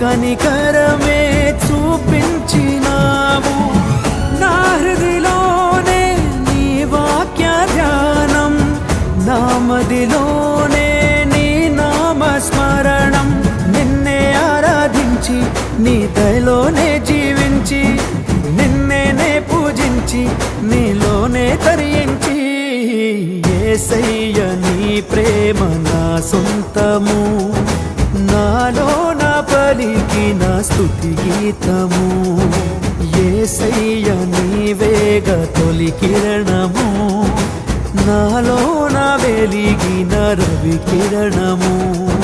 కనికరమే చూపించినావు. నా హృదిలోనే నీ వాక్య ధ్యానం నా మదిలోనే నీ నామస్మరణం. నిన్నే ఆరాధించి నీ దయలోనే జీవించి నిన్నేనే పూజించి నీలోనే తరించి ఏసయ్య నీ ప్రేమ నా సొంతము. నీకి నా స్థుతి గీతము. ఏసయ్య నీవేగ తొలి కిరణము. నాలో నా వెలిగిన రవి కిరణము.